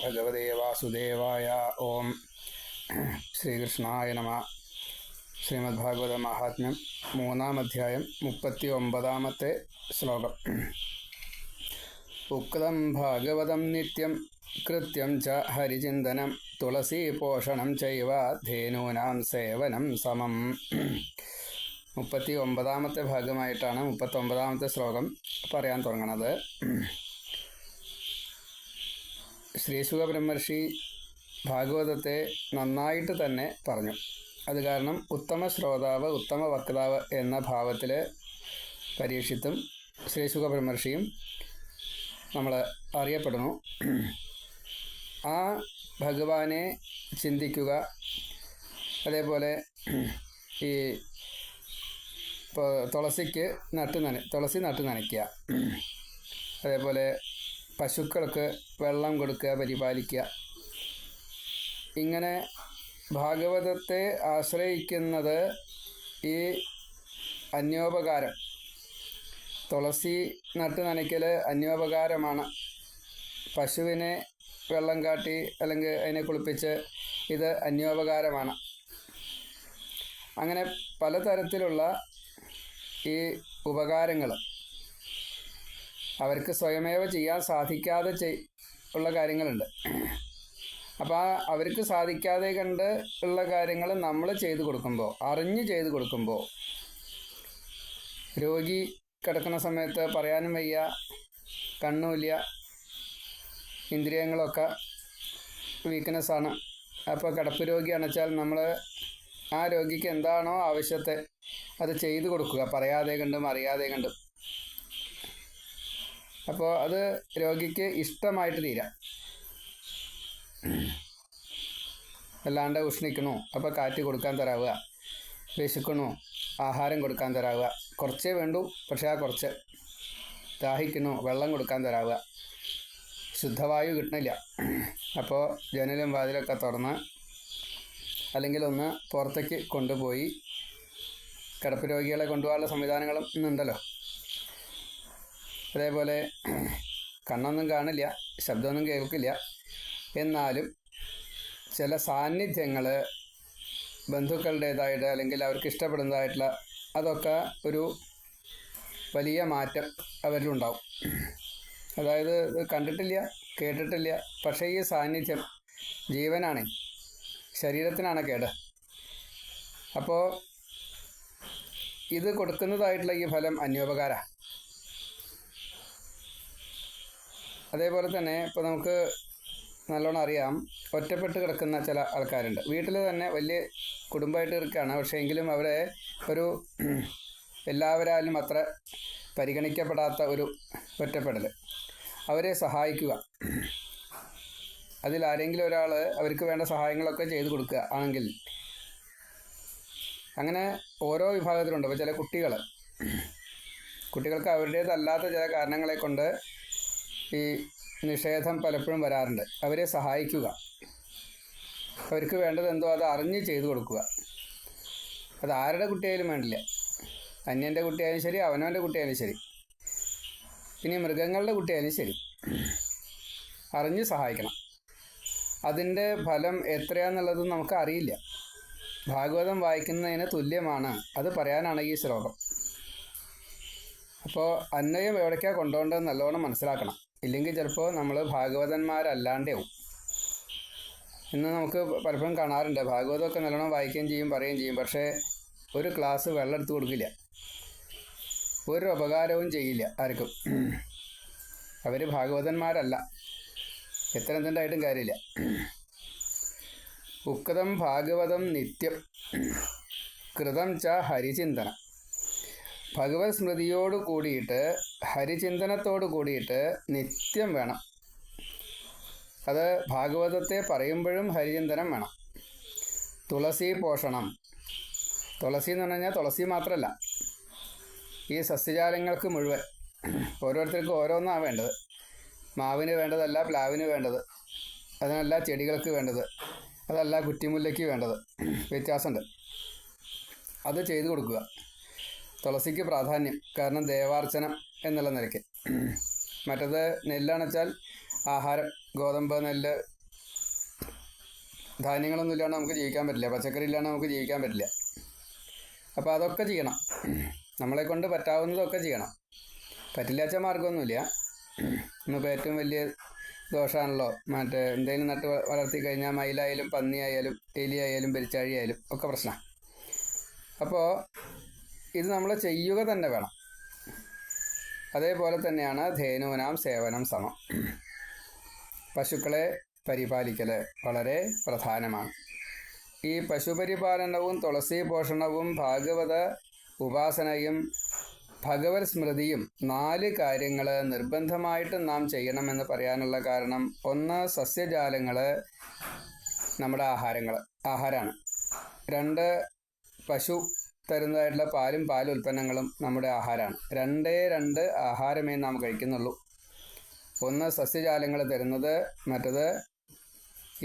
ഭഗവതേ വാസുദേവായ ഓം ശ്രീകൃഷ്ണായ നമ ശ്രീമദ് ഭാഗവത മഹാത്മ്യം മൂന്നാം അധ്യായം മുപ്പത്തി ഒമ്പതാമത്തെ ശ്ലോകം। ഉക്തം ഭാഗവതം നിത്യം കൃത്യം ച ഹരിചിന്തനം തുളസീപോഷണം പോഷണം ചൈവ ധേനൂനാം സേവനം സമം। മുപ്പത്തി ഒമ്പതാമത്തെ ഭാഗമായിട്ടാണ് മുപ്പത്തൊമ്പതാമത്തെ ശ്ലോകം പറയാൻ തുടങ്ങണത്। ശ്രീസുഖ ബ്രഹ്മർഷി ഭാഗവതത്തെ നന്നായിട്ട് തന്നെ പറഞ്ഞു. അത് കാരണം ഉത്തമ ശ്രോതാവ് ഉത്തമ വക്താവ് എന്ന ഭാവത്തിൽ പരീക്ഷിത്തും ശ്രീസുഖ ബ്രഹ്മർഷിയും നമ്മൾ അറിയപ്പെടുന്നു. ആ ഭഗവാനെ ചിന്തിക്കുക അതേപോലെ ഈ ഇപ്പോൾ തുളസിക്ക് നട്ട് നന തുളസി നട്ട് നനയ്ക്കുക. അതേപോലെ പശുക്കൾക്ക് വെള്ളം കൊടുക്കുക പരിപാലിക്കുക. ഇങ്ങനെ ഭാഗവതത്തെ ആശ്രയിക്കുന്നത് ഈ അന്യോപകാരം. തുളസി നട്ട് നനയ്ക്കൽ അന്യോപകാരമാണ്. പശുവിനെ വെള്ളം കാട്ടി അല്ലെങ്കിൽ അതിനെ കുളിപ്പിച്ച് ഇത് അന്യോപകാരമാണ്. അങ്ങനെ പലതരത്തിലുള്ള ഈ ഉപകാരങ്ങൾ അവർക്ക് സ്വയമേവ ചെയ്യാൻ സാധിക്കാതെ ഉള്ള കാര്യങ്ങളുണ്ട്. അപ്പോൾ അവർക്ക് സാധിക്കാതെ കണ്ട് ഉള്ള കാര്യങ്ങൾ നമ്മൾ ചെയ്തു കൊടുക്കുമ്പോൾ അറിഞ്ഞ് ചെയ്തു കൊടുക്കുമ്പോൾ രോഗി കിടക്കുന്ന സമയത്ത് പറയാനും വയ്യ കണ്ണുമില്ല ഇന്ദ്രിയങ്ങളൊക്കെ വീക്ക്നെസ്സാണ്. അപ്പോൾ കിടപ്പ് രോഗി അണച്ചാൽ നമ്മൾ ആ രോഗിക്ക് എന്താണോ ആവശ്യത്തെ അത് ചെയ്തു കൊടുക്കുക. പറയാതെ കണ്ടും അറിയാതെ കണ്ടും. അപ്പോൾ അത് രോഗിക്ക് ഇഷ്ടമായിട്ട് തീരാം. അല്ലാണ്ട് ഉഷ്ണിക്കണു അപ്പോൾ കാറ്റ് കൊടുക്കാൻ തരാവുക. വിശക്കണു ആഹാരം കൊടുക്കാൻ തരാവുക. കുറച്ചേ വേണ്ടൂ. പക്ഷേ ആ കുറച്ച്. ദാഹിക്കുന്നു. വെള്ളം കൊടുക്കാൻ തരാവുക. ശുദ്ധവായു കിട്ടണില്ല. അപ്പോൾ ജനലും വാതിലൊക്കെ തുറന്ന് അല്ലെങ്കിൽ ഒന്ന് പുറത്തേക്ക് കൊണ്ടുപോയി കിടപ്പ് രോഗികളെ കൊണ്ടുപോകാനുള്ള സംവിധാനങ്ങളും ഇന്നുണ്ടല്ലോ. അതേപോലെ കണ്ണൊന്നും കാണില്ല ശബ്ദമൊന്നും കേൾക്കില്ല. എന്നാലും ചില സാന്നിധ്യങ്ങൾ ബന്ധുക്കളുടേതായിട്ട് അല്ലെങ്കിൽ അവർക്ക് ഇഷ്ടപ്പെടുന്നതായിട്ടുള്ള അതൊക്കെ ഒരു വലിയ മാറ്റം അവരിലുണ്ടാവും. അതായത് കണ്ടിട്ടില്ല കേട്ടിട്ടില്ല പക്ഷേ ഈ സാന്നിധ്യം ജീവനാണ് ശരീരത്തിനാണ് കേട്. അപ്പോൾ ഇത് കൊടുക്കുന്നതായിട്ടുള്ള ഈ ഫലം അന്യോപകാര. അതേപോലെ തന്നെ ഇപ്പോൾ നമുക്ക് നല്ലോണം അറിയാം ഒറ്റപ്പെട്ട് കിടക്കുന്ന ചില ആൾക്കാരുണ്ട്. വീട്ടിൽ തന്നെ വലിയ കുടുംബമായിട്ട് കിടക്കുകയാണ് പക്ഷേ എങ്കിലും അവരെ ഒരു എല്ലാവരാലും അത്ര പരിഗണിക്കപ്പെടാത്ത ഒരു ഒറ്റപ്പെടൽ അവരെ സഹായിക്കുക. അതിൽ ആരെങ്കിലും ഒരാൾ അവർക്ക് വേണ്ട സഹായങ്ങളൊക്കെ ചെയ്തു കൊടുക്കുക ആണെങ്കിൽ. അങ്ങനെ ഓരോ വിഭാഗത്തിലുണ്ട്. ഇപ്പോൾ ചില കുട്ടികൾ കുട്ടികൾക്ക് അവരുടേതല്ലാത്ത ചില കാരണങ്ങളെ കൊണ്ട് ഈ നിഷേധം പലപ്പോഴും വരാറുണ്ട്. അവരെ സഹായിക്കുക. അവർക്ക് വേണ്ടത് എന്തോ അത് അറിഞ്ഞ് ചെയ്തു കൊടുക്കുക. അത് ആരുടെ കുട്ടിയായാലും വേണ്ടില്ല. അന്യന്റെ കുട്ടിയായാലും ശരി അവനവന്റെ കുട്ടിയായാലും ശരി. പിന്നെ മൃഗങ്ങളുടെ കുട്ടിയായാലും ശരി. അറിഞ്ഞ് സഹായിക്കണം. അതിന്റെ ഫലം എത്രയാന്നുള്ളത് നമുക്ക് അറിയില്ല. ഭാഗവതം വായിക്കുന്നതിന് തുല്യമാണ്. അത് പറയാനാണ് ഈ ശ്ലോകം. അപ്പോൾ അന്നയം എവിടേക്കാണ് കൊണ്ടുപോകേണ്ടത് നല്ലോണം മനസ്സിലാക്കണം. ഇല്ലെങ്കിൽ ചിലപ്പോൾ നമ്മൾ ഭാഗവതന്മാരല്ലാണ്ടാവും. ഇന്ന് നമുക്ക് പലപ്പോഴും കാണാറുണ്ട് ഭാഗവതമൊക്കെ നല്ലോണം വായിക്കുകയും ചെയ്യും പറയുകയും ചെയ്യും പക്ഷേ ഒരു ക്ലാസ് വെള്ളം എടുത്ത് കൊടുക്കില്ല. ഒരു ഉപകാരവും ചെയ്യില്ല ആർക്കും. അവർ ഭാഗവതന്മാരല്ല. എത്ര എന്തായിട്ടും കാര്യമില്ല. ഉക്തം ഭാഗവതം നിത്യം കൃതം ച ഹരിചിന്തനം. ഭഗവത് സ്മൃതിയോട് കൂടിയിട്ട് ഹരിചിന്തനത്തോട് കൂടിയിട്ട് നിത്യം വേണം. അത് ഭാഗവതത്തെ പറയുമ്പോഴും ഹരിചിന്തനം വേണം. തുളസി പോഷണം. തുളസി എന്ന് പറഞ്ഞു കഴിഞ്ഞാൽ തുളസി മാത്രമല്ല ഈ സസ്യജാലങ്ങൾക്ക് മുഴുവൻ. ഓരോരുത്തർക്കും ഓരോന്നാണ് വേണ്ടത്. മാവിന് വേണ്ടതല്ല പ്ലാവിന് വേണ്ടത്. അതിനല്ല ചെടികൾക്ക് വേണ്ടത്. അതല്ല കുറ്റിമുല്ലയ്ക്ക് വേണ്ടത്. വ്യത്യാസമുണ്ട്. അത് ചെയ്തു കൊടുക്കുക. തുളസിക്ക് പ്രാധാന്യം കാരണം ദേവാർച്ചനം എന്നുള്ള നിലയ്ക്ക്. മറ്റത് നെല്ലാണെച്ചാൽ ആഹാരം ഗോതമ്പ് നെല്ല്. ധാന്യങ്ങളൊന്നും ഇല്ലാണ്ട് നമുക്ക് ജീവിക്കാൻ പറ്റില്ല. പച്ചക്കറി ഇല്ലാണ്ട് നമുക്ക് ജീവിക്കാൻ പറ്റില്ല. അപ്പോൾ അതൊക്കെ ചെയ്യണം. നമ്മളെ കൊണ്ട് പറ്റാവുന്നതൊക്കെ ചെയ്യണം. പറ്റില്ലാച്ച മാർഗമൊന്നുമില്ല ഇന്നിപ്പോൾ ഏറ്റവും വലിയ ദോഷമാണല്ലോ. മറ്റേ എന്തെങ്കിലും നട്ട് വളർത്തി കഴിഞ്ഞാൽ മയിലായാലും പന്നിയായാലും എലിയായാലും പെരിച്ചാഴിയായാലും ഒക്കെ പ്രശ്നമാണ് അപ്പോൾ ഇത് നമ്മൾ ചെയ്യുക തന്നെ വേണം. അതേപോലെ തന്നെയാണ് ധേനൂനാം സേവനം സമം. പശുക്കളെ പരിപാലിക്കൽ വളരെ പ്രധാനമാണ്. ഈ പശുപരിപാലനവും തുളസി പോഷണവും ഭാഗവത ഉപാസനയും ഭഗവത് സ്മൃതിയും നാല് കാര്യങ്ങൾ നിർബന്ധമായിട്ട് നാം ചെയ്യണമെന്ന് പറയാനുള്ള കാരണം ഒന്ന് സസ്യജാലങ്ങൾ നമ്മുടെ ആഹാരങ്ങൾ ആഹാരമാണ് രണ്ട് പശു തരുന്നതായിട്ടുള്ള പാലും പാൽ ഉൽപ്പന്നങ്ങളും നമ്മുടെ ആഹാരമാണ്. രണ്ടേ രണ്ട് ആഹാരമേ നാം കഴിക്കുന്നുള്ളൂ. ഒന്ന് സസ്യജാലങ്ങൾ തരുന്നത് മറ്റത്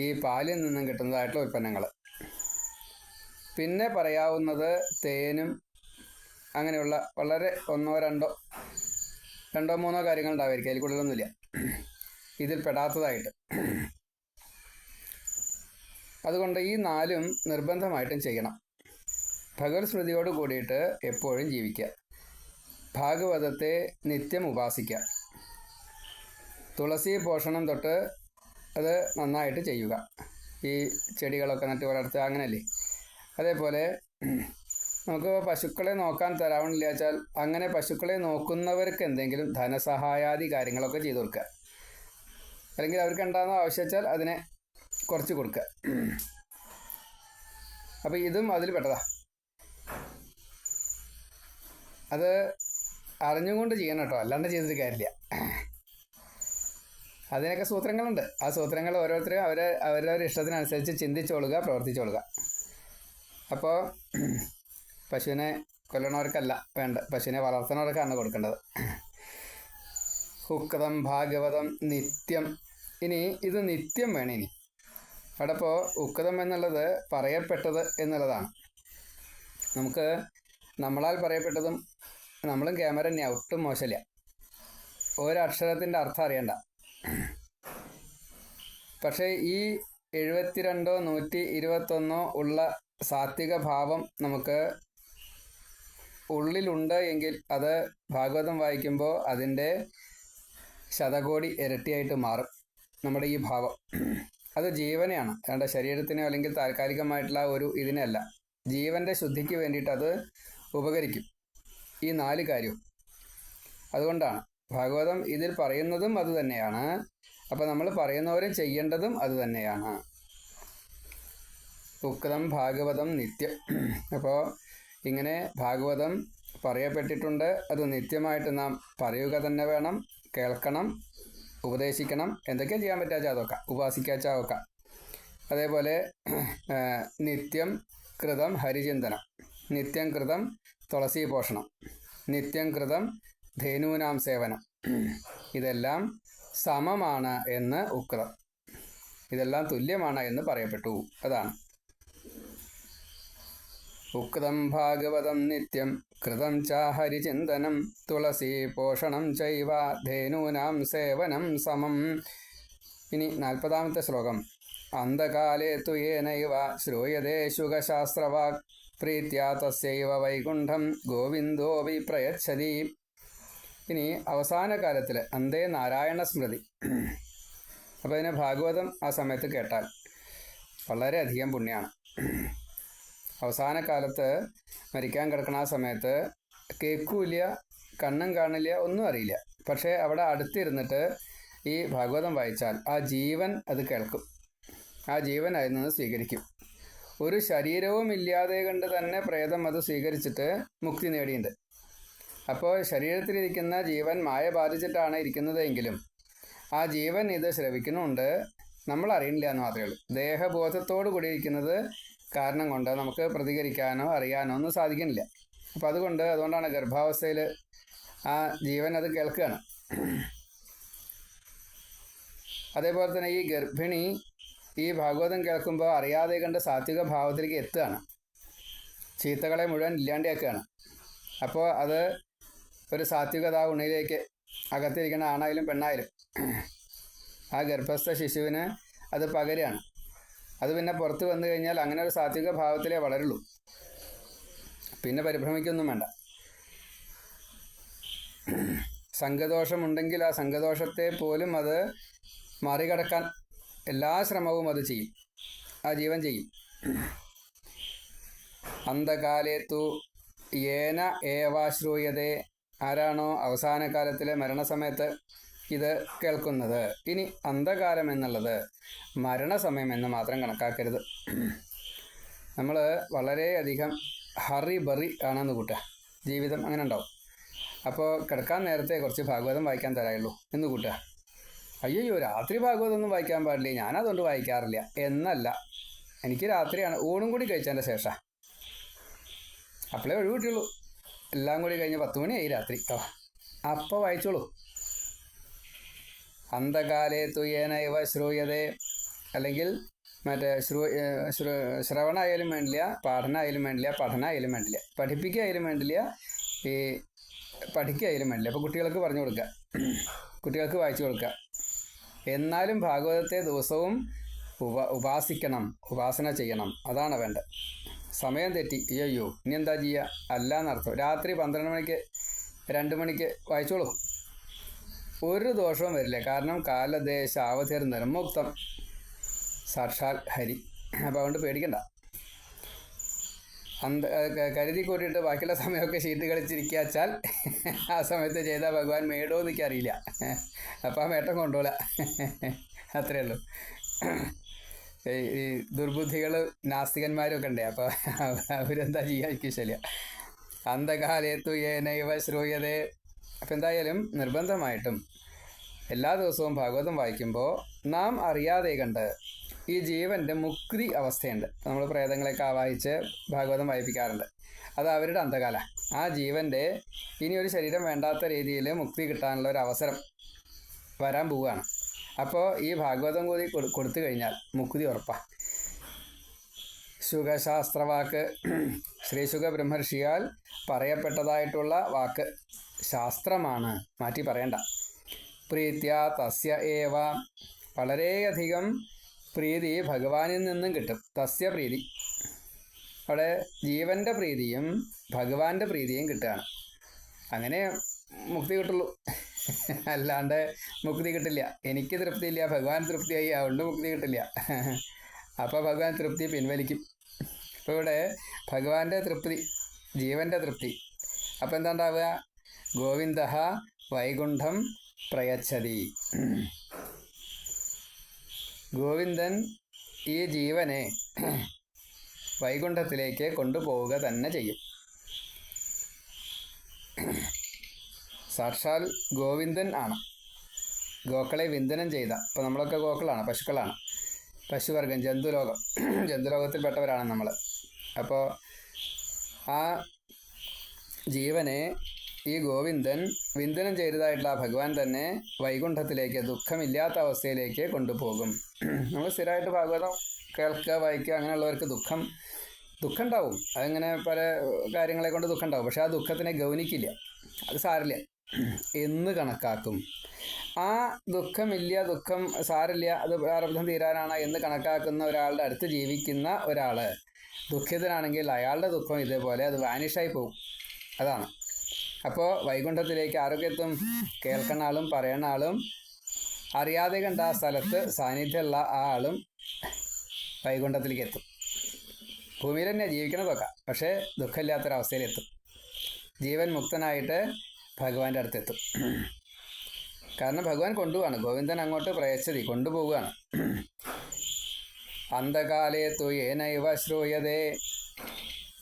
ഈ പാലിൽ നിന്നും കിട്ടുന്നതായിട്ടുള്ള ഉൽപ്പന്നങ്ങൾ. പിന്നെ പറയാവുന്നത് തേനും അങ്ങനെയുള്ള വളരെ ഒന്നോ രണ്ടോ രണ്ടോ മൂന്നോ കാര്യങ്ങൾ ഉണ്ടാവുമായിരിക്കും അതിൽ കൂടുതലൊന്നുമില്ല. ഇതിൽ പെടാത്തതായിട്ട്. അതുകൊണ്ട് ഈ നാലും നിർബന്ധമായിട്ടും ചെയ്യണം. ഭഗവത് സ്മൃതിയോട് കൂടിയിട്ട് എപ്പോഴും ജീവിക്കുക ഭാഗവതത്തെ നിത്യം ഉപാസിക്കുക തുളസി പോഷണം തൊട്ട് അത് നന്നായിട്ട് ചെയ്യുക. ഈ ചെടികളൊക്കെ നട്ട് വളർത്തുക അങ്ങനെയല്ലേ അതേപോലെ നമുക്ക് പശുക്കളെ നോക്കാൻ തരാവണില്ല വെച്ചാൽ അങ്ങനെ പശുക്കളെ നോക്കുന്നവർക്ക് എന്തെങ്കിലും ധനസഹായാദി കാര്യങ്ങളൊക്കെ ചെയ്തു കൊടുക്കുക. അല്ലെങ്കിൽ അവർക്ക് ഉണ്ടാകുന്ന ആവശ്യം വെച്ചാൽ അതിനെ കുറച്ച് കൊടുക്കുക. അപ്പോൾ ഇതും അതിൽ പെട്ടതാ. അത് അറിഞ്ഞുകൊണ്ട് ചെയ്യണം കേട്ടോ. അല്ലാണ്ട് ചെയ്തിട്ട് കാര്യമില്ല. അതിനൊക്കെ സൂത്രങ്ങളുണ്ട്. ആ സൂത്രങ്ങൾ ഓരോരുത്തരും അവരെ അവരവരുടെ ഇഷ്ടത്തിനനുസരിച്ച് ചിന്തിച്ചോളുക പ്രവർത്തിച്ചോളുക അപ്പോൾ പശുവിനെ കൊല്ലണവർക്കല്ല വേണ്ട പശുവിനെ വളർത്തുന്നവർക്കാണ് കൊടുക്കേണ്ടത്. ഹുക്കതം ഭാഗവതം നിത്യം. ഇനി ഇത് നിത്യം വേണം ഇനി. അവിടെ ഇപ്പോൾ ഉക്കതം എന്നുള്ളത് പറയപ്പെട്ടത് എന്നുള്ളതാണ്. നമുക്ക് നമ്മളാൽ പറയപ്പെട്ടതും നമ്മളും ക്യാമറ തന്നെയാണ് ഒട്ടും മോശമില്ല ഒരക്ഷരത്തിന്റെ അർത്ഥം അറിയണ്ട. പക്ഷേ ഈ എഴുപത്തിരണ്ടോ നൂറ്റി ഇരുപത്തൊന്നോ ഉള്ള സാത്വിക ഭാവം നമുക്ക് ഉള്ളിലുണ്ട് എങ്കിൽ അത് ഭാഗവതം വായിക്കുമ്പോൾ അതിന്റെ ശതകോടി ഇരട്ടിയായിട്ട് മാറും നമ്മുടെ ഈ ഭാവം. അത് ജീവനെയാണ്. നമ്മുടെ ശരീരത്തിനോ അല്ലെങ്കിൽ താൽക്കാലികമായിട്ടുള്ള ഒരു ഇതിനല്ല. ജീവന്റെ ശുദ്ധിക്ക് വേണ്ടിയിട്ട് അത് ഉപകരിക്കും. ഈ നാല് കാര്യവും അതുകൊണ്ടാണ്. ഭാഗവതം ഇതിൽ പറയുന്നതും അത് തന്നെയാണ്. അപ്പം നമ്മൾ പറയുന്നവരും ചെയ്യേണ്ടതും അത് തന്നെയാണ്. ഉക്തം ഭാഗവതം നിത്യം. അപ്പോൾ ഇങ്ങനെ ഭാഗവതം പറയപ്പെട്ടിട്ടുണ്ട്. അത് നിത്യമായിട്ട് നാം പറയുക തന്നെ വേണം കേൾക്കണം ഉപദേശിക്കണം. എന്തൊക്കെ ചെയ്യാൻ പറ്റാച്ചാൽ അതൊക്കെ ഉപാസിക്കാച്ചാൽ ഒക്കെ. അതേപോലെ നിത്യം കൃതം ഹരിചിന്തനം. നിത്യം കൃതം തുളസി പോഷണം നിത്യം കൃതം ധേനൂനാം സേവനം. ഇതെല്ലാം സമമാണ് എന്ന് ഉക്രം. ഇതെല്ലാം തുല്യമാണ് എന്ന് പറയപ്പെട്ടു. അതാണ്. ഉക്തം ഭാഗവതം നിത്യം കൃതം ചാഹരിചിന്തനം ഹരിചിന്തനം തുളസി പോഷണം ചൈവ ധേനൂനാം സേവനം സമം. ഇനി നാൽപ്പതാമത്തെ ശ്ലോകം. അന്ധകാലേ തു യേനൈവ ശ്രൂയതേ ശുഖശാസ്ത്രവാക് പ്രീത്യാ തസ്യൈവ വൈകുണ്ഠം ഗോവിന്ദോപി പ്രയച്ഛതി. ഇനി അവസാന കാലത്തിൽ അന്തേ നാരായണ സ്മൃതി. അപ്പോൾ അതിനെ ഭാഗവതം ആ സമയത്ത് കേട്ടാൽ വളരെയധികം പുണ്യമാണ് അവസാന കാലത്ത് മരിക്കാൻ കിടക്കുന്ന ആ സമയത്ത് കേൾക്കൂല കണ്ണും കാണില്ല ഒന്നും അറിയില്ല. പക്ഷേ അവിടെ അടുത്തിരുന്നിട്ട് ഈ ഭാഗവതം വായിച്ചാൽ ആ ജീവൻ അത് കേൾക്കും. ആ ജീവൻ അതിൽ നിന്ന് സ്വീകരിക്കും. ഒരു ശരീരവും ഇല്ലാതെ കണ്ട് തന്നെ പ്രേതം അത് സ്വീകരിച്ചിട്ട് മുക്തി നേടിയിട്ടുണ്ട് അപ്പോൾ ശരീരത്തിലിരിക്കുന്ന ജീവൻ മായ ബാധിച്ചിട്ടാണ് ഇരിക്കുന്നതെങ്കിലും ആ ജീവൻ ഇത് ശ്രവിക്കുന്നുണ്ട്. നമ്മൾ അറിയണില്ല എന്ന് മാത്രമേ ഉള്ളൂ. ദേഹബോധത്തോടു കൂടി ഇരിക്കുന്നത് കാരണം കൊണ്ട് നമുക്ക് പ്രതികരിക്കാനോ അറിയാനോ ഒന്നും സാധിക്കുന്നില്ല. അപ്പോൾ അതുകൊണ്ട് അതുകൊണ്ടാണ് ഗർഭാവസ്ഥയിൽ ആ ജീവൻ അത് കേൾക്കുകയാണ് അതേപോലെ തന്നെ ഈ ഗർഭിണി ഈ ഭാഗവതം കേൾക്കുമ്പോൾ അറിയാതെ കണ്ട് സാത്വിക ഭാവത്തിലേക്ക് എത്തുകയാണ്. ചീത്തകളെ മുഴുവൻ ഇല്ലാണ്ടാക്കുകയാണ്. അപ്പോൾ അത് ഒരു സാത്വികത ഉണ്ണിയിലേക്ക് അകത്തിരിക്കുന്ന ആണായാലും പെണ്ണായാലും. ആ ഗർഭസ്ഥ ശിശുവിന് അത് പകരാണ് അത് പിന്നെ പുറത്ത് വന്നു കഴിഞ്ഞാൽ അങ്ങനെ ഒരു സാത്വിക ഭാവത്തിലേ വളരുള്ളൂ. പിന്നെ പരിഭ്രമിക്കൊന്നും വേണ്ട. സംഘദോഷമുണ്ടെങ്കിൽ ആ സംഘദോഷത്തെ പോലും അത് മറികടക്കാൻ എല്ലാ ശ്രമവും അത് ചെയ്യും. ആ ജീവൻ ചെയ്യും. അന്ധകാലേത്തു ഏന ഏവാശ്രൂയതേ ആരാണോ അവസാന കാലത്തിലെ മരണസമയത്ത് ഇത് കേൾക്കുന്നത്. ഇനി അന്ധകാലം എന്നുള്ളത് മരണസമയം എന്ന് മാത്രം കണക്കാക്കരുത്. നമ്മൾ വളരെയധികം ഹറി ബറി ആണെന്ന് കൂട്ടുക. ജീവിതം അങ്ങനെ ഉണ്ടാവും. അപ്പോൾ കിടക്കാൻ നേരത്തെ കുറച്ച് ഭാഗവതം വായിക്കാൻ തരായുള്ളൂ എന്ന് കൂട്ടുക. അയ്യോ രാത്രി ഭാഗവതൊന്നും വായിക്കാൻ പാടില്ല? ഞാനതുകൊണ്ട് വായിക്കാറില്ല. എന്നല്ല. എനിക്ക് രാത്രിയാണ്. ഊണും കൂടി കഴിച്ചതിന്റെ ശേഷം. അപ്പോഴേ ഒഴിവ് കിട്ടുള്ളൂ എല്ലാം കൂടി കഴിഞ്ഞ് പത്ത് മണിയായി രാത്രി. ഓ അപ്പോൾ വായിച്ചോളൂ. അന്ധകാലേ തുയേനൈവ ശ്രൂയതേ. അല്ലെങ്കിൽ മറ്റേ ശ്രൂ ശ്രൂ ശ്രവണമായാലും വേണ്ടില്ല പഠനമായാലും വേണ്ടില്ല പഠനമായാലും വേണ്ടില്ല. പഠിപ്പിക്കായാലും വേണ്ടില്ല ഈ പഠിക്കായാലും വേണ്ടില്ല. അപ്പോൾ കുട്ടികൾക്ക് പറഞ്ഞു കൊടുക്കുക കുട്ടികൾക്ക് വായിച്ചു കൊടുക്കുക എന്നാലും ഭാഗവതത്തെ ദിവസവും ഉപ ഉപാസിക്കണം ഉപാസന ചെയ്യണം. അതാണ് വേണ്ടത്. സമയം തെറ്റി. അയ്യോ ഇനി എന്താ ചെയ്യുക അല്ല എന്നർത്ഥം രാത്രി പന്ത്രണ്ട് മണിക്ക് രണ്ട് മണിക്ക് വായിച്ചോളൂ. ഒരു ദോഷവും വരില്ല. കാരണം കാലദേശ അവധിർ നിർമുക്തം സാക്ഷാൽ ഹരി. അപ്പോൾ അതുകൊണ്ട് പേടിക്കണ്ട. അന്ത കരുതി കൂട്ടിയിട്ട് ബാക്കിയുള്ള സമയമൊക്കെ ഷീട്ട് കളിച്ചിരിക്കുക വെച്ചാൽ ആ സമയത്ത് ചെയ്താൽ ഭഗവാൻ മേടോ എന്നൊക്കെ അറിയില്ല അപ്പം ആ മേട്ടം കൊണ്ടുപോല അത്രയേ ഉള്ളൂ. ഈ ദുർബുദ്ധികൾ നാസ്തികന്മാരൊക്കെ ഉണ്ട് അപ്പോൾ അവരെന്താ ചെയ്യാതിരിക്കും ശല്യ അന്ധകാലേത്തു ഏനൈവ ശ്രൂയതേ. അപ്പം എന്തായാലും നിർബന്ധമായിട്ടും എല്ലാ ദിവസവും ഭാഗവതം വായിക്കുമ്പോൾ നാം അറിയാതെ കണ്ട് ഈ ജീവന്റെ മുക്തി അവസ്ഥയുണ്ട്. നമ്മൾ പ്രേതങ്ങളെയൊക്കെ ആവാഹിച്ച് ഭാഗവതം വായിപ്പിക്കാറുണ്ട്. അത് അവരുടെ അന്ധകാല. ആ ജീവന്റെ ഇനി ഒരു ശരീരം വേണ്ടാത്ത രീതിയിൽ മുക്തി കിട്ടാനുള്ള ഒരു അവസരം വരാൻ പോവുകയാണ്. അപ്പോൾ ഈ ഭാഗവതം കൂടി കൊടുത്തു കഴിഞ്ഞാൽ മുക്തി ഉറപ്പാണ് ശുഖശാസ്ത്രവാക്ക് ശ്രീശുഖ ബ്രഹ്മർഷിയാൽ പറയപ്പെട്ടതായിട്ടുള്ള വാക്ക് ശാസ്ത്രമാണ്. മാറ്റി പറയണ്ട. പ്രീത്യ തസ്യ ഏവ. വളരെയധികം പ്രീതി ഭഗവാനിൽ നിന്നും കിട്ടും. തസ്യ പ്രീതി. അവിടെ ജീവന്റെ പ്രീതിയും ഭഗവാന്റെ പ്രീതിയും കിട്ടുകയാണ്. അങ്ങനെ മുക്തി കിട്ടുള്ളൂ. അല്ലാണ്ട് മുക്തി കിട്ടില്ല. എനിക്ക് തൃപ്തിയില്ല ഭഗവാൻ തൃപ്തിയായി അതുകൊണ്ട് മുക്തി കിട്ടില്ല. അപ്പോൾ ഭഗവാൻ തൃപ്തി പിൻവലിക്കും. അപ്പോൾ ഇവിടെ ഭഗവാന്റെ തൃപ്തി ജീവന്റെ തൃപ്തി. അപ്പോൾ എന്താ ഉണ്ടാവുക? ഗോവിന്ദ വൈകുണ്ഠം പ്രയച്ഛതി ഗോവിന്ദൻ ഈ ജീവനെ വൈകുണ്ഠത്തിലേക്ക് കൊണ്ടുപോവുക തന്നെ ചെയ്യും. സാക്ഷാൽ ഗോവിന്ദൻ ആണ്. ഗോക്കളെ വിന്ദനം ചെയ്ത. ഇപ്പോൾ നമ്മളൊക്കെ ഗോക്കളാണ് പശുക്കളാണ്. പശുവർഗം ജന്തുലോകം. ജന്തുലോകത്തിൽപ്പെട്ടവരാണ് നമ്മൾ അപ്പോൾ ആ ജീവനെ ഈ ഗോവിന്ദൻ വിന്ദനം ചെയ്തതായിട്ടുള്ള ഭഗവാൻ തന്നെ വൈകുണ്ഠത്തിലേക്ക് ദുഃഖമില്ലാത്ത അവസ്ഥയിലേക്ക് കൊണ്ടുപോകും. നമ്മൾ സ്ഥിരമായിട്ട് ഭാഗവതം കേൾക്കുക വായിക്കുക അങ്ങനെയുള്ളവർക്ക് ദുഃഖം ദുഃഖം ഉണ്ടാവും അതങ്ങനെ പല കാര്യങ്ങളെ കൊണ്ട് ദുഃഖം ഉണ്ടാവും പക്ഷെ ആ ദുഃഖത്തിനെ ഗൗനിക്കില്ല. അത് സാരില്ല എന്ന് കണക്കാക്കും. ആ ദുഃഖമില്ല ദുഃഖം സാരില്ല അത് പ്രാരബ്ധം തീരാനാണ് എന്ന് കണക്കാക്കുന്ന ഒരാളുടെ അടുത്ത് ജീവിക്കുന്ന ഒരാൾ ദുഃഖിതനാണെങ്കിൽ അയാളുടെ ദുഃഖം ഇതേപോലെ അത് വാനിഷായി പോകും അതാണ്. അപ്പോൾ വൈകുണ്ഠത്തിലേക്ക് ആരൊക്കെ എത്തും കേൾക്കുന്ന ആളും പറയുന്ന ആളും. അറിയാതെ കണ്ട ആ സ്ഥലത്ത് സാന്നിധ്യമുള്ള ആ ആളും വൈകുണ്ഠത്തിലേക്ക് എത്തും ഭൂമിയിൽ തന്നെ ജീവിക്കണതൊക്കെ പക്ഷേ ദുഃഖമില്ലാത്തൊരവസ്ഥയിലെത്തും. ജീവൻ മുക്തനായിട്ട് ഭഗവാന്റെ അടുത്തെത്തും. കാരണം ഭഗവാൻ കൊണ്ടുപോവാണ്. ഗോവിന്ദൻ അങ്ങോട്ട് പ്രയച്ചതി കൊണ്ടുപോവുകയാണ് അന്ധകാലേ തുയേനൈവ ശ്രൂയതേ.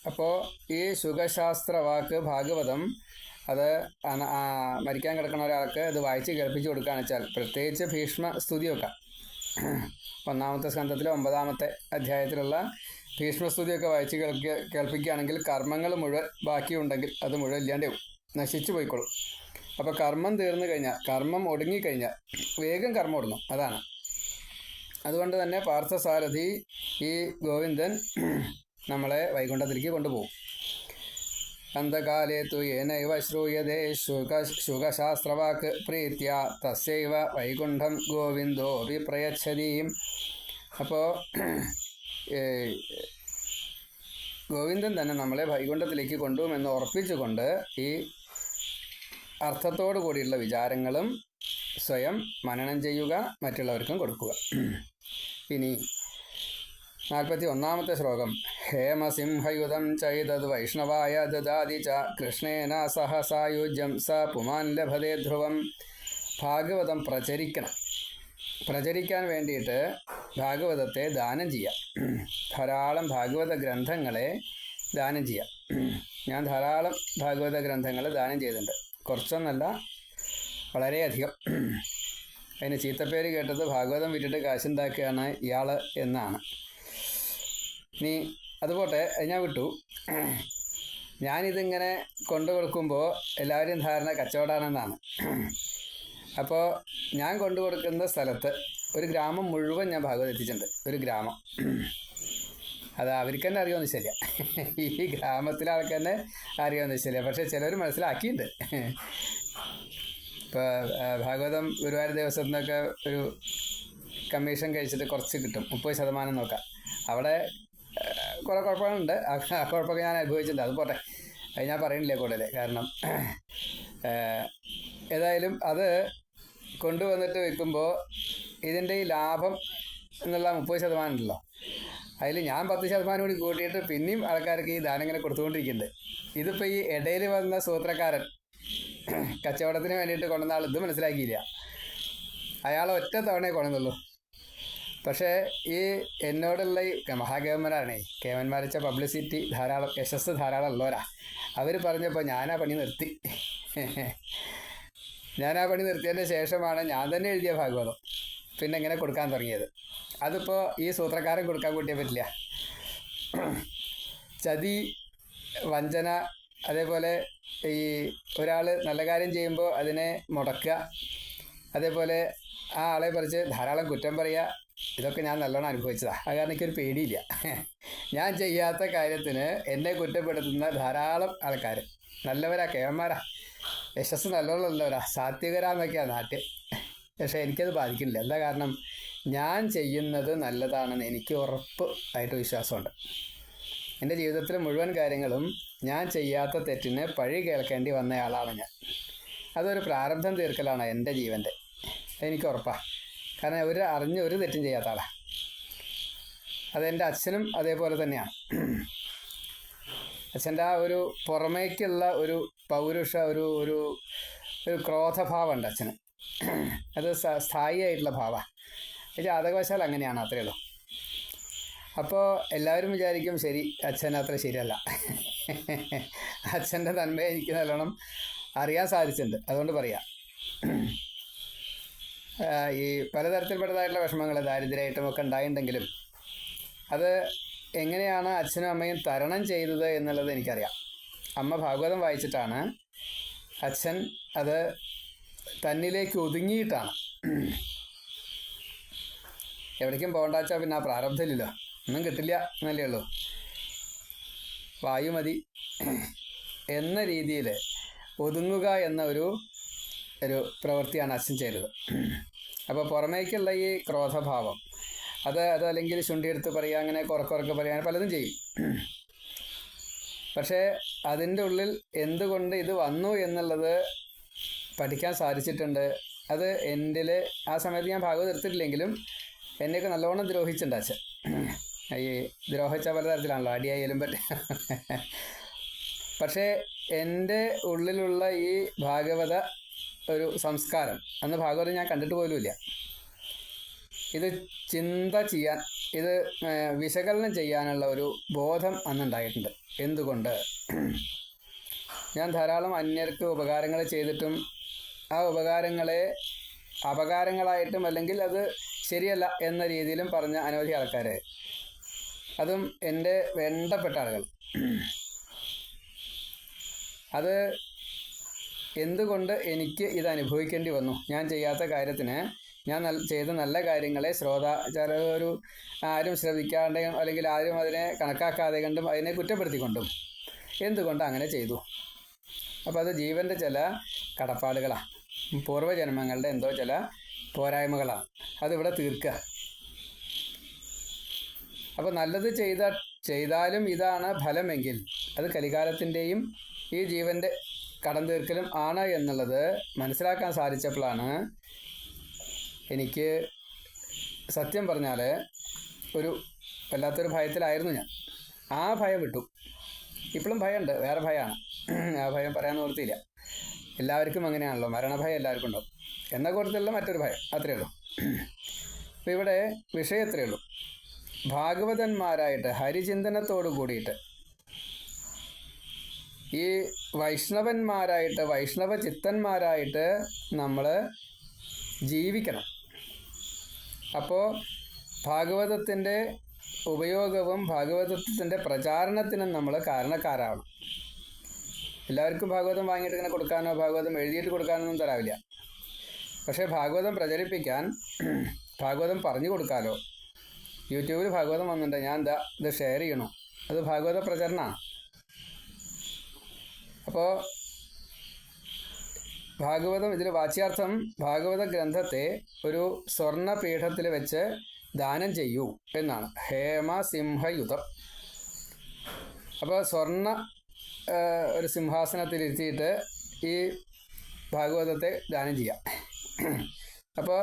അപ്പോൾ ഈ സുഖശാസ്ത്ര വാക്ക് ഭാഗവതം അത് മരിക്കാൻ കിടക്കുന്ന ഒരാൾക്ക് ഇത് വായിച്ച് കേൾപ്പിച്ചു കൊടുക്കുകയാണ് വെച്ചാൽ പ്രത്യേകിച്ച് ഭീഷ്മ സ്തുതിയൊക്കെ. ഒന്നാമത്തെ സ്കന്ധത്തിലെ ഒമ്പതാമത്തെ അധ്യായത്തിലുള്ള ഭീഷ്മസ്തുതിയൊക്കെ വായിച്ച് കേൾക്കുക കേൾപ്പിക്കുകയാണെങ്കിൽ കർമ്മങ്ങൾ മുഴുവൻ ബാക്കിയുണ്ടെങ്കിൽ അത് മുഴുവൻ ഇല്ലാണ്ട് നശിച്ചു പോയിക്കോളും. അപ്പോൾ കർമ്മം തീർന്നു കഴിഞ്ഞാൽ കർമ്മം ഒടുങ്ങിക്കഴിഞ്ഞാൽ വേഗം കർമ്മം ഒടുങ്ങും. അതാണ്. അതുകൊണ്ട് തന്നെ പാർത്ഥസാരഥി ഈ ഗോവിന്ദൻ നമ്മളെ വൈകുണ്ഠത്തിലേക്ക് കൊണ്ടുപോകും. അന്ധകാലേ തു യേനൈവ ശ്രൂയതേ. ശുക ശുഗശാസ്ത്രവാക് പ്രീത്യ. തസ്യൈവ വൈകുണ്ഠം ഗോവിന്ദോപി പ്രയച്ഛതി അപ്പോൾ ഗോവിന്ദൻ തന്നെ നമ്മളെ വൈകുണ്ഠത്തിലേക്ക് കൊണ്ടുപോകുമെന്ന് ഉറപ്പിച്ചുകൊണ്ട് ഈ അർത്ഥത്തോടു കൂടിയുള്ള വിചാരങ്ങളും സ്വയം മനനം ചെയ്യുക മറ്റുള്ളവർക്കും കൊടുക്കുക. ഇനി നാൽപ്പത്തി ഒന്നാമത്തെ ശ്ലോകം. ചൈതത് വൈഷ്ണവായ ദദാതി ച കൃഷ്ണേന സഹ സായുജ്യം സ പുമാൻ ലഭതേ ധ്രുവം. ഭാഗവതം പ്രചരിക്കണം. പ്രചരിക്കാൻ വേണ്ടിയിട്ട് ഭാഗവതത്തെ ദാനം ചെയ്യാം. ധാരാളം ഭാഗവത ഗ്രന്ഥങ്ങളെ ദാനം ചെയ്യാം. ഞാൻ ധാരാളം ഭാഗവത ഗ്രന്ഥങ്ങൾ ദാനം ചെയ്തിട്ടുണ്ട്. കുറച്ചൊന്നല്ല വളരെയധികം. അതിന് ചീത്തപ്പേര് കേട്ടത് ഭാഗവതം വിറ്റിട്ട് കാശുണ്ടാക്കുകയാണ് ഇയാൾ എന്നാണ്. ഇനി അതുപോട്ടെ അത് ഞാൻ വിട്ടു. ഞാനിതിങ്ങനെ കൊണ്ടു കൊടുക്കുമ്പോൾ എല്ലാവരും ധാരണ കച്ചവടമാണെന്നാണ് അപ്പോൾ ഞാൻ കൊണ്ടു കൊടുക്കുന്ന സ്ഥലത്ത് ഒരു ഗ്രാമം മുഴുവൻ ഞാൻ ഭാഗവത് എത്തിച്ചിട്ടുണ്ട്. ഒരു ഗ്രാമം. അത് അവർക്ക് തന്നെ അറിയുമെന്ന് ശരിയാ ഈ ഗ്രാമത്തിലെ ആൾക്ക് തന്നെ അറിയാമെന്ന് ശരിയാ പക്ഷേ ചിലർ മനസ്സിലാക്കിയിട്ടുണ്ട് ഇപ്പോൾ ഭാഗവതം ഗുരുവായൂർ ദിവസത്തിൽ നിന്നൊക്കെ ഒരു കമ്മീഷൻ കഴിച്ചിട്ട് കുറച്ച് കിട്ടും. മുപ്പത് ശതമാനം നോക്കാം. അവിടെ കുറേ കുഴപ്പങ്ങളുണ്ട്. ആ കുഴപ്പമൊക്കെ ഞാൻ അനുഭവിച്ചിട്ടുണ്ട്. അത് പോട്ടെ. അത് ഞാൻ പറയണില്ല കൂടുതൽ കാരണം ഏതായാലും അത് കൊണ്ടുവന്നിട്ട് വിൽക്കുമ്പോൾ ഇതിന്റെ ഈ ലാഭം എന്നുള്ള മുപ്പത് ശതമാനം ഉണ്ടല്ലോ. അതിൽ ഞാൻ പത്ത് ശതമാനം കൂടി കൂട്ടിയിട്ട് പിന്നെയും ആൾക്കാർക്ക് ഈ ദാനം ഇങ്ങനെ കൊടുത്തുകൊണ്ടിരിക്കുന്നുണ്ട്. ഇതിപ്പോൾ ഈ ഇടയിൽ വന്ന സൂത്രക്കാരൻ കച്ചവടത്തിന് വേണ്ടിയിട്ട് കൊണ്ടുവന്ന ആൾ ഇത് മനസ്സിലാക്കിയില്ല. അയാൾ ഒറ്റ തവണയെ കൊണ്ടുവന്നുള്ളൂ. പക്ഷേ ഈ എന്നോടുള്ള ഈ മഹാകേവന്മാരാണേ കേവന്മാരച്ച പബ്ലിസിറ്റി ധാരാളം യശസ് ധാരാളം ഉള്ളവരാ. അവർ പറഞ്ഞപ്പോൾ ഞാൻ ആ പണി നിർത്തി. ഞാൻ ആ പണി നിർത്തിയതിന് ശേഷമാണ് ഞാൻ തന്നെ എഴുതിയ ഭാഗവതം പിന്നെ ഇങ്ങനെ കൊടുക്കാൻ തുടങ്ങിയത്. അതിപ്പോൾ ഈ സൂത്രക്കാരൻ കൊടുക്കാൻ കൂട്ടിയാൽ പറ്റില്ല. ചതി വഞ്ചന അതേപോലെ ഈ ഒരാൾ നല്ല കാര്യം ചെയ്യുമ്പോൾ അതിനെ മുടക്കുക അതേപോലെ ആ ആളെ പറിച്ച് ധാരാളം കുറ്റം പറയുക ഇതൊക്കെ ഞാൻ നല്ലോണം അനുഭവിച്ചതാ. അത് കാരണം എനിക്കൊരു പേടിയില്ല. ഞാൻ ചെയ്യാത്ത കാര്യത്തിന് എന്നെ കുറ്റപ്പെടുത്തുന്ന ധാരാളം ആൾക്കാർ നല്ലവരാ കേവന്മാരാ. യശസ് നല്ലോണമുള്ളവരാ. സാത്വികരാന്നൊക്കെയാണ് നാട്ടിൽ പക്ഷേ എനിക്കത് ബാധിക്കുന്നില്ല. എന്താ കാരണം? ഞാൻ ചെയ്യുന്നത് നല്ലതാണെന്ന് എനിക്ക് ഉറപ്പ് ആയിട്ട് വിശ്വാസമുണ്ട്. എന്റെ ജീവിതത്തിലെ മുഴുവൻ കാര്യങ്ങളും ഞാൻ ചെയ്യാത്ത തെറ്റിന് പഴി കേൾക്കേണ്ടി വന്നയാളാണ് ഞാൻ. അതൊരു പ്രാരബ്ധം തീർക്കലാണ് എന്റെ ജീവന്റെ. എനിക്ക് ഉറപ്പാണ് കാരണം അവർ അറിഞ്ഞ് ഒരു തെറ്റും ചെയ്യാത്ത ആളാണ് അതെന്റെ അച്ഛനും അതേപോലെ തന്നെയാണ് അച്ഛന്റെ ആ ഒരു പുറമേക്കുള്ള ഒരു പൗരുഷ ഒരു ഒരു ഒരു ക്രോധഭാവമുണ്ട് അച്ഛന്. അത് സ്ഥായിയായിട്ടുള്ള ഭാവമാണ് ജാതകവശാൽ അങ്ങനെയാണ് അത്രയേ ഉള്ളൂ. അപ്പോൾ എല്ലാവരും വിചാരിക്കും ശരി അച്ഛൻ അത്ര ശരിയല്ല. അച്ഛന്റെ നന്മയെ എനിക്ക് നല്ലോണം അറിയാൻ സാധിച്ചിട്ടുണ്ട്. അതുകൊണ്ട് പറയാം. ഈ പലതരത്തിൽപ്പെട്ടതായിട്ടുള്ള വിഷമങ്ങൾ ദാരിദ്ര്യമായിട്ടും ഒക്കെ ഉണ്ടായിട്ടുണ്ടെങ്കിലും അത് എങ്ങനെയാണ് അച്ഛനും അമ്മയും തരണം ചെയ്തത് എന്നുള്ളത് എനിക്കറിയാം. അമ്മ ഭാഗവതം വായിച്ചിട്ടാണ് അച്ഛൻ അത് തന്നിലേക്ക് ഒതുങ്ങിയിട്ടാണ്. എവിടേക്കും പോകണ്ടാച്ചാൽ പിന്നെ ആ പ്രാരബ്ധമില്ലല്ലോ. ഒന്നും കിട്ടില്ല എന്നല്ലേ ഉള്ളൂ. വായുമതി എന്ന രീതിയിൽ ഒതുങ്ങുക എന്ന ഒരു ഒരു പ്രവൃത്തിയാണ് അച്ഛൻ ചെയ്തത്. അപ്പോൾ പുറമേക്കുള്ള ഈ ക്രോധഭാവം അത് അതല്ലെങ്കിൽ ചുണ്ടിയെടുത്ത് പറയുക അങ്ങനെ കുറക്കുറക്ക് പറയുക പലതും ചെയ്യും. പക്ഷേ അതിന്റെ ഉള്ളിൽ എന്തുകൊണ്ട് ഇത് വന്നു എന്നുള്ളത് പഠിക്കാൻ സാധിച്ചിട്ടുണ്ട്. അത് എന്റെ ആ സമയത്ത് ഞാൻ ഭാഗവത് എടുത്തിട്ടില്ലെങ്കിലും എന്നെയൊക്കെ നല്ലോണം ദ്രോഹിച്ചിട്ടുണ്ട് അച്ഛൻ. ഈ ദ്രോഹിച്ച പല തരത്തിലാണല്ലോ അടിയായാലും പറ്റ. പക്ഷേ എന്റെ ഉള്ളിലുള്ള ഈ ഭാഗവത ഒരു സംസ്കാരം. അന്ന് ഭാഗവതം ഞാൻ കണ്ടിട്ട് പോലുമില്ല. ഇത് ചിന്ത ചെയ്യാൻ ഇത് വിശകലനം ചെയ്യാനുള്ള ഒരു ബോധം അന്നുണ്ടായിട്ടുണ്ട്. എന്തുകൊണ്ട്? ഞാൻ ധാരാളം അന്യർക്ക് ഉപകാരങ്ങൾ ചെയ്തിട്ടും ആ ഉപകാരങ്ങളെ അപകാരങ്ങളായിട്ടും അല്ലെങ്കിൽ അത് ശരിയല്ല എന്ന രീതിയിലും പറഞ്ഞ അനവധി ആൾക്കാരെ. അതും എന്റെ വേണ്ടപ്പെട്ട ആളുകൾ. അത് എന്തുകൊണ്ട് എനിക്ക് ഇത് അനുഭവിക്കേണ്ടി വന്നു? ഞാൻ ചെയ്യാത്ത കാര്യത്തിന് ഞാൻ ചെയ്ത നല്ല കാര്യങ്ങളെ ശ്രോതാ ചില ഒരു ആരും ശ്രദ്ധിക്കാണ്ടെയും അല്ലെങ്കിൽ ആരും അതിനെ കണക്കാക്കാതെ കണ്ടും അതിനെ കുറ്റപ്പെടുത്തിക്കൊണ്ടും. എന്തുകൊണ്ട് അങ്ങനെ ചെയ്തു? അപ്പോൾ അത് ജീവന്റെ ചില കടപ്പാടുകളാണ് പൂർവജന്മങ്ങളുടെ എന്തോ ചില പോരായ്മകളാണ് അതിവിടെ തീർക്കുക അപ്പോൾ നല്ലത് ചെയ്ത ചെയ്താലും ഇതാണ് ഫലമെങ്കിൽ അത് കലികാലത്തിന്റെയും ഈ ജീവന്റെ കടം തീർക്കലും ആണ് എന്നുള്ളത് മനസ്സിലാക്കാൻ സാധിച്ചപ്പോഴാണ് എനിക്ക് സത്യം പറഞ്ഞാൽ ഒരു വല്ലാത്തൊരു ഭയത്തിലായിരുന്നു ഞാൻ. ആ ഭയം വിട്ടു. ഇപ്പോഴും ഭയമുണ്ട്. വേറെ ഭയമാണ്. ആ ഭയം പറയാൻ നിർത്തിയില്ല എല്ലാവർക്കും അങ്ങനെയാണല്ലോ. മരണഭയം എല്ലാവർക്കും ഉണ്ടാവും. എന്ന കൂട്ടത്തിലുള്ള മറ്റൊരു ഭയം. അത്രയേ ഉള്ളൂ. അപ്പോൾ ഇവിടെ വിഷയം എത്രയേ ഉള്ളൂ. ഭാഗവതന്മാരായിട്ട് ഹരിചിന്തനത്തോട് കൂടിയിട്ട് ഈ വൈഷ്ണവന്മാരായിട്ട് വൈഷ്ണവ ചിത്തന്മാരായിട്ട് നമ്മൾ ജീവിക്കണം. അപ്പോൾ ഭാഗവതത്തിന്റെ ഉപയോഗവും ഭാഗവതത്തിന്റെ പ്രചാരണത്തിനും നമ്മൾ കാരണക്കാരാണ് എല്ലാവർക്കും ഭാഗവതം വാങ്ങിയിട്ട് ഇങ്ങനെ കൊടുക്കാനോ ഭാഗവതം എഴുതിയിട്ട് കൊടുക്കാനൊന്നും തരാവില്ല. പക്ഷേ ഭാഗവതം പ്രചരിപ്പിക്കാൻ ഭാഗവതം പറഞ്ഞു കൊടുക്കാലോ. യൂട്യൂബിൽ ഭാഗവതം വന്നിട്ടുണ്ട് ഞാൻ എന്താ ഇത് ഷെയർ ചെയ്യണോ. അത് ഭാഗവത പ്രചരണമാണ് അപ്പോൾ ഭാഗവതം ഇതിൽ വാച്യാർത്ഥം ഭാഗവത ഗ്രന്ഥത്തെ ഒരു സ്വർണപീഠത്തിൽ വെച്ച് ദാനം ചെയ്യൂ എന്നാണ്. ഹേമ സിംഹയുധം. അപ്പോൾ സ്വർണ ഒരു സിംഹാസനത്തിലിരുത്തിയിട്ട് ഈ ഭാഗവതത്തെ ദാനം ചെയ്യാം. അപ്പോൾ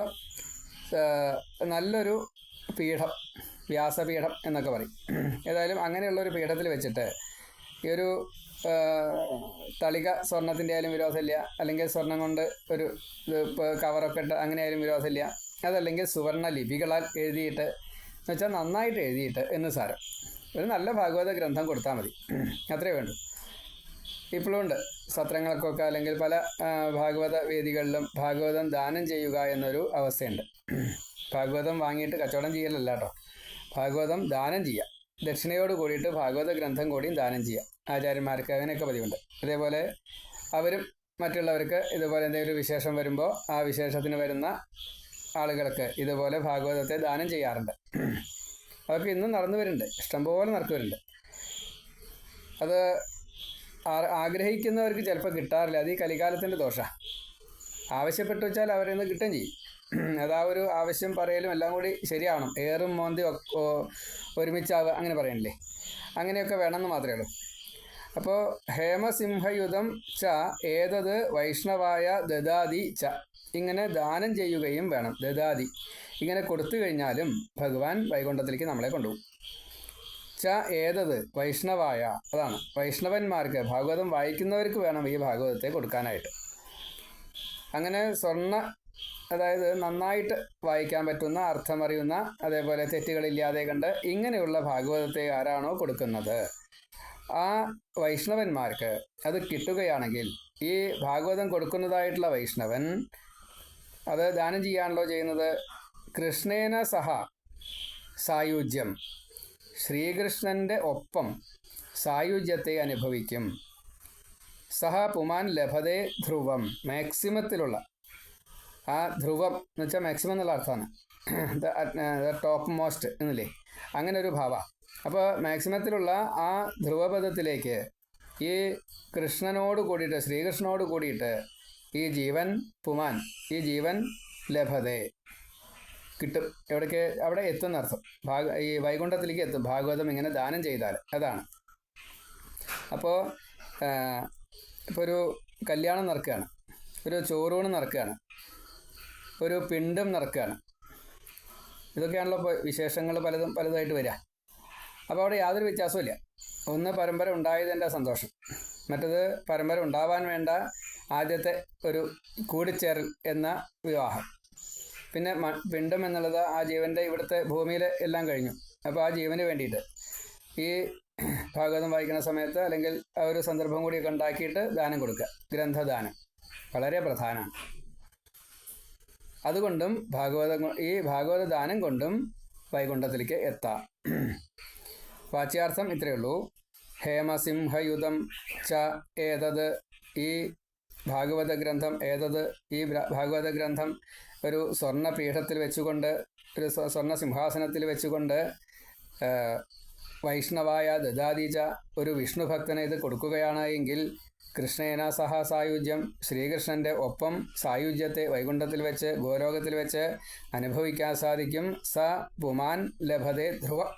നല്ലൊരു പീഠം വ്യാസപീഠം എന്നൊക്കെ പറയും. ഏതായാലും അങ്ങനെയുള്ള ഒരു പീഠത്തിൽ വെച്ചിട്ട് ഈ ഒരു തളിക സ്വർണത്തിന്റെ ആയാലും വിരോധമില്ല. അല്ലെങ്കിൽ സ്വർണം കൊണ്ട് ഒരു കവറൊക്കെ ഇട്ട് അങ്ങനെ ആയാലും വിരോധമില്ല. അതല്ലെങ്കിൽ സുവർണ ലിപികളാൽ എഴുതിയിട്ട് എന്ന് വെച്ചാൽ നന്നായിട്ട് എഴുതിയിട്ട് എന്ന് സാരം. ഒരു നല്ല ഭാഗവത ഗ്രന്ഥം കൊടുത്താൽ മതി. അത്രേ വേണ്ടു. ഇപ്പോഴും ഉണ്ട്. സത്രങ്ങൾക്കൊക്കെ അല്ലെങ്കിൽ പല ഭാഗവത വേദികളിലും ഭാഗവതം ദാനം ചെയ്യുക എന്നൊരു അവസ്ഥയുണ്ട്. ഭാഗവതം വാങ്ങിയിട്ട് കച്ചവടം ചെയ്യലല്ല കേട്ടോ. ഭാഗവതം ദാനം ചെയ്യുക ദക്ഷിണയോട് കൂടിയിട്ട് ഭാഗവത ഗ്രന്ഥം കൂടിയും ദാനം ചെയ്യുക ആചാര്യന്മാർക്ക് അങ്ങനെയൊക്കെ പതിവുണ്ട്. അതേപോലെ അവരും മറ്റുള്ളവർക്ക് ഇതുപോലെ എന്തെങ്കിലും വിശേഷം വരുമ്പോൾ ആ വിശേഷത്തിന് വരുന്ന ആളുകൾക്ക് ഇതുപോലെ ഭാഗവതത്തെ ദാനം ചെയ്യാറുണ്ട്. അതൊക്കെ ഇന്നും നടന്നു വരുന്നുണ്ട്. ഇഷ്ടംപോലെ നടന്നു വരുന്നുണ്ട്. അത് ആഗ്രഹിക്കുന്നവർക്ക് ചിലപ്പോൾ കിട്ടാറില്ല. അത് ഈ കലികാലത്തിന്റെ ദോഷമാണ് ആവശ്യപ്പെട്ടു വെച്ചാൽ അവരിൽ നിന്ന് കിട്ടുകയും ചെയ്യും. അതാ ഒരു ആവശ്യം പറയലും എല്ലാം കൂടി ശരിയാവണം. ഏറും മോന്തി ഒരുമിച്ചാവുക അങ്ങനെ പറയണില്ലേ? അങ്ങനെയൊക്കെ വേണമെന്ന് മാത്രമേ ഉള്ളൂ. അപ്പോൾ ഹേമസിംഹയുധം ച ഏതത് വൈഷ്ണവായ ദദാതി ച. ഇങ്ങനെ ദാനം ചെയ്യുകയും വേണം ദദാതി ഇങ്ങനെ കൊടുത്തു കഴിഞ്ഞാലും ഭഗവാൻ വൈകുണ്ഠത്തിലേക്ക് നമ്മളെ കൊണ്ടുപോകും. ച ഏതത് വൈഷ്ണവായ അതാണ്. വൈഷ്ണവന്മാർക്ക് ഭാഗവതം വായിക്കുന്നവർക്ക് വേണം ഈ ഭാഗവതത്തെ കൊടുക്കാനായിട്ട്. അങ്ങനെ സ്വർണ അതായത് നന്നായിട്ട് വായിക്കാൻ പറ്റുന്ന അർത്ഥമറിയുന്ന അതേപോലെ തെറ്റുകളില്ലാതെ കണ്ട് ഇങ്ങനെയുള്ള ഭാഗവതത്തെ ആരാണോ കൊടുക്കുന്നത്? ആ വൈഷ്ണവന്മാർക്ക് അത് കിട്ടുകയാണെങ്കിൽ ഈ ഭാഗവതം കൊടുക്കുന്നതായിട്ടുള്ള വൈഷ്ണവൻ അത് ദാനം ചെയ്യാണല്ലോ ചെയ്യുന്നത്. കൃഷ്ണേന സഹ സായുജ്യം. ശ്രീകൃഷ്ണന്റെ ഒപ്പം സായുജ്യത്തെ അനുഭവിക്കും. സഹ പുമാൻ ലഭതേ ധ്രുവം. മാക്സിമത്തിലുള്ള ആ ധ്രുവം എന്ന് വെച്ചാൽ മാക്സിമം എന്നുള്ള അർത്ഥമാണ്. ടോപ്പ് മോസ്റ്റ് എന്നില്ലേ? അങ്ങനെ ഒരു ഭാവ. അപ്പോൾ മാക്സിമത്തിലുള്ള ആ ധ്രുവപദത്തിലേക്ക് ഈ കൃഷ്ണനോട് കൂടിയിട്ട് ശ്രീകൃഷ്ണനോട് കൂടിയിട്ട് ഈ ജീവൻ പുമാൻ ഈ ജീവൻ ലഭതേ കിട്ടും. എവിടേക്ക്? അവിടെ എത്തുന്ന അർത്ഥം. ഭാഗ ഈ വൈകുണ്ഠത്തിലേക്ക് എത്തും. ഭാഗവതം ഇങ്ങനെ ദാനം ചെയ്താൽ അതാണ്. അപ്പോൾ ഇപ്പോൾ ഒരു കല്യാണം നടക്കുകയാണ്. ഒരു ചോറൂണ് നടക്കുകയാണ്. ഒരു പിണ്ടും നടക്കുകയാണ്. ഇതൊക്കെയാണല്ലോ ഇപ്പോൾ വിശേഷങ്ങൾ പലതും പലതായിട്ട് വരിക. അപ്പോൾ അവിടെ യാതൊരു വ്യത്യാസവും ഒന്ന് പരമ്പര ഉണ്ടായതിന്റെ സന്തോഷം. മറ്റത് പരമ്പര ഉണ്ടാവാൻ വേണ്ട ആദ്യത്തെ ഒരു കൂടിച്ചേരൽ എന്ന വിവാഹം. പിന്നെ പിണ്ടം എന്നുള്ളത് ആ ജീവന്റെ ഇവിടുത്തെ ഭൂമിയിൽ എല്ലാം കഴിഞ്ഞു. അപ്പോൾ ആ ജീവന് വേണ്ടിയിട്ട് ഈ ഭാഗവതം വായിക്കുന്ന സമയത്ത് അല്ലെങ്കിൽ ആ ഒരു സന്ദർഭം കൂടിയൊക്കെ ഉണ്ടാക്കിയിട്ട് ദാനം കൊടുക്കുക. ഗ്രന്ഥദാനം. വളരെ പ്രധാനമാണ്. അതുകൊണ്ടും ഭാഗവത ഈ ഭാഗവത ദാനം കൊണ്ടും വൈകുണ്ഠത്തിലേക്ക് എത്താം. വാച്യാർത്ഥം ഇത്രയേ ഉള്ളൂ. ഹേമസിംഹയുധം ച ഏതത്? ഈ ഭാഗവത ഗ്രന്ഥം ഏതത്? ഈ ഭാഗവത ഗ്രന്ഥം ഒരു സ്വർണ പീഠത്തിൽ വെച്ചുകൊണ്ട് ഒരു സ്വ- സ്വർണ സിംഹാസനത്തിൽ വെച്ചുകൊണ്ട് വൈഷ്ണവായ ദദാദീജ ഒരു വിഷ്ണു ഭക്തന് ഇത് കൊടുക്കുകയാണ് എങ്കിൽ കൃഷ്ണേന സഹ സായുജ്യം ശ്രീകൃഷ്ണന്റെ ഒപ്പം സായുജ്യത്തെ വൈകുണ്ഠത്തിൽ വെച്ച് ഗോലോകത്തിൽ വെച്ച് അനുഭവിക്കാൻ സാധിക്കും. സ പുമാൻ ലഭതേ ധ്രുവ.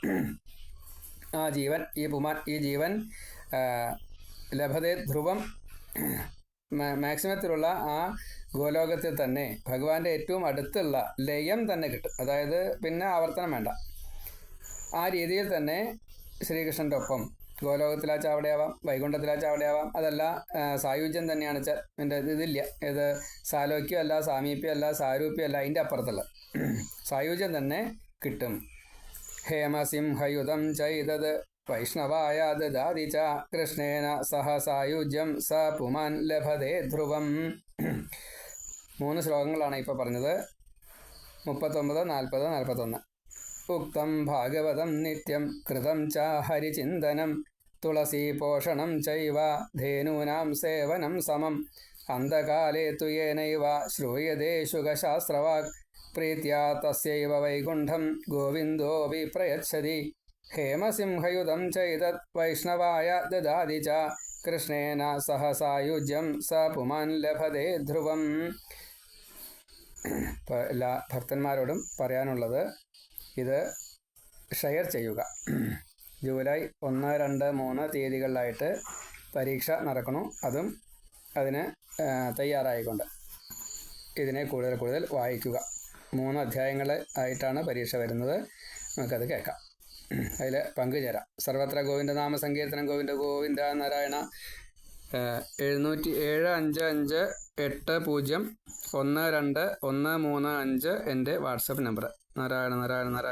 ആ ജീവൻ ഈ പുമാൻ ഈ ജീവൻ ലഭതേ ധ്രുവം മാക്സിമത്തിലുള്ള ആ ഗോലോകത്തിൽ തന്നെ ഭഗവാന്റെ ഏറ്റവും അടുത്തുള്ള ലയം തന്നെ കിട്ടും. അതായത് പിന്നെ ആവർത്തനം വേണ്ട. ആ രീതിയിൽ തന്നെ ശ്രീകൃഷ്ണന്റെ ഒപ്പം ഗോലോകത്തിലാച്ച അവിടെയാവാം വൈകുണ്ഠത്തിലാച്ച അവിടെയാവാം അതല്ല സായുജ്യം തന്നെയാണ് വെച്ചാൽ എന്റെ ഇതില്ല. ഇത് സാലോക്യം അല്ല സാമീപ്യം അല്ല സാരൂപ്യം അല്ല അതിന്റെ അപ്പുറത്തുള്ള സായുജ്യം തന്നെ കിട്ടും. ഹേമസിംഹയുധം ചൈതത് വൈഷ്ണവായ ച കൃഷ്ണേന സഹ സായുജ്യം സ പുമാൻ ലഭതേ ധ്രുവം. മൂന്ന് ശ്ലോകങ്ങളാണ് ഇപ്പോൾ പറഞ്ഞത്. മുപ്പത്തൊമ്പത് നാൽപ്പത് നാൽപ്പത്തൊന്ന് ഉക്തം ഭാഗവതം നിത്യം കൃതം ച ഹരിചിന്തനം. തുളസീപോഷണം ചൈവ ധേനൂനാം സേവനം സമം. അന്ധകാലേ തു യേനൈവ ശ്രൂയതേ ശുഖശാസ്ത്രവാക്. പ്രീത്യാ തസ്യൈവ വൈകുണ്ഠം ഗോവിന്ദോ പ്രയച്ഛതി ഹേമസിംഹയുധം ചൈതത് വൈഷ്ണവായ ദദാതി ച കൃഷ്ണേന സഹ സായുജ്യം സ പുമാൻ ലഭതേ ധ്രുവം എല്ലാ ഭക്തന്മാരോടും പറയാനുള്ളത് ഇത് ഷെയർ ചെയ്യുക. ജൂലൈ ഒന്ന് രണ്ട് മൂന്ന് തീയതികളിലായിട്ട് പരീക്ഷ നടക്കണു അതും അതിന് തയ്യാറായിക്കൊണ്ട് ഇതിനെ കൂടുതൽ കൂടുതൽ വായിക്കുക. മൂന്ന് അധ്യായങ്ങൾ ആയിട്ടാണ് പരീക്ഷ വരുന്നത്. നമുക്കത് കേൾക്കാം. അതിൽ പങ്കുചേരാം. സർവത്ര ഗോവിന്ദനാമ സങ്കീർത്തനം ഗോവിന്ദ ഗോവിന്ദ നാരായണ എഴുന്നൂറ്റി ഏഴ് അഞ്ച് അഞ്ച് എട്ട് പൂജ്യം ഒന്ന് രണ്ട് ഒന്ന് മൂന്ന് അഞ്ച് എന്റെ വാട്സപ്പ് നമ്പർ നാരായണ നാരായണ നാരായണ.